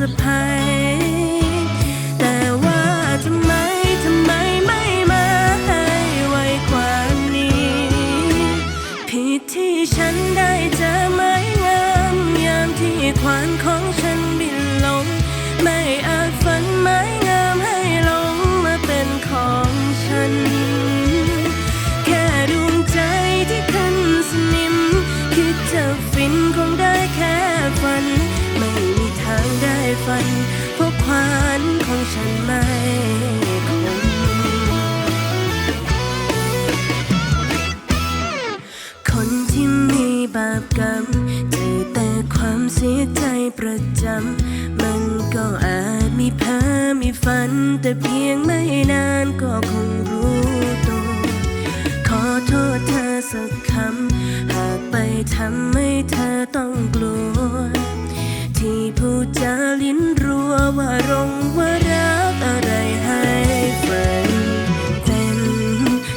สะพายแต่ว่าทำไมทำไมไม่มาให้ไวกว่านี้ ผิดที่ฉันได้เจอไม้งามยามที่ขวานของฉันบินลง ไม่อาจฝันไม้งามให้ลงมาเป็นของฉัน แค่ดวงใจที่ขึ้นสนิม คิดจะฟินคงได้แค่ฝัน ฝันเพราะขวานของฉันไม่คมคนที่มีบาปกรรมเจอแต่ความเสียใจประจำ มันก็อาจมีเพ้อมีฝัน แต่เพียงไม่นานก็คงรู้ตัวขอโทษเธอสักคำ หากไปทำให้เธอต้องกลัว ที่พูดจาลิ้นรัวว่ารงว่ารักอะไรให้ฝันเป็น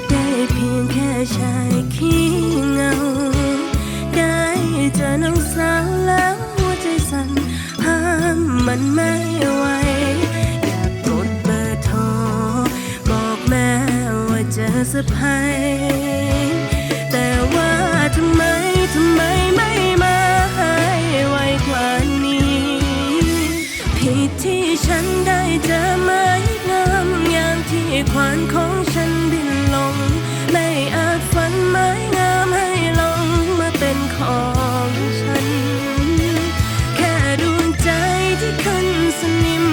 ได้เพียงแค่ชายขี้เงา ได้เจอน้องสาวแล้วหัวใจสั่นห้ามมันไม่ไหวอยากกดเบอร์โทรบอกแม่ว่าเจอสะพายแต่ว่าทำไม ผิดที่ฉันได้เจอไม้งามยามที่ขวานของฉันบินลง ไม่อาจฝันไม้งามให้ลงมาเป็นของฉัน แค่ดวงใจที่ขึ้นสนิม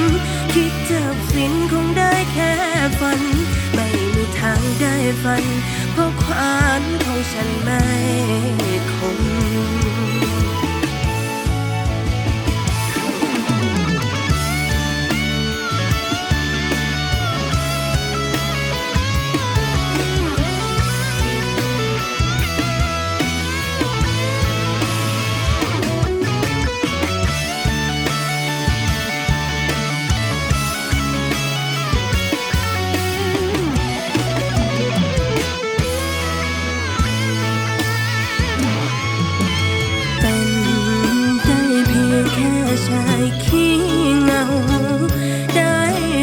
คิดายขี้เงา ได้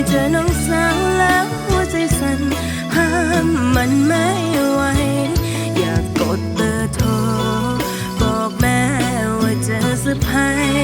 เจอน้องสาวแล้วหัวใจสั่นห้ามมันไม่ไหว อยากกดเบอร์โทร บอกแม่ว่าเจอสะพาย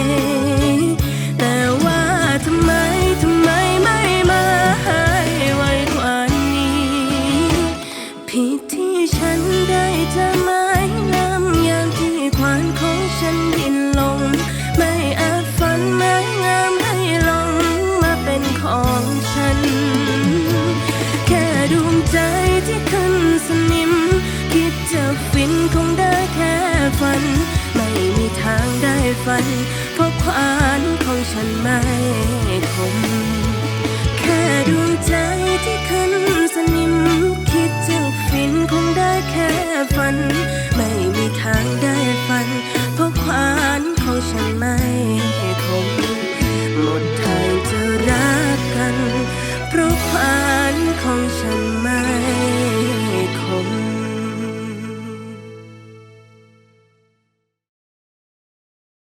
แค่ดวงใจที่ขึ้นสนิม คิดถึงฟินคงได้แค่ฝัน ไม่มีทางได้ฝัน เพราะควานของฉันไม่คมหมดทางจะรักกัน เพราะควานของฉันไม่คม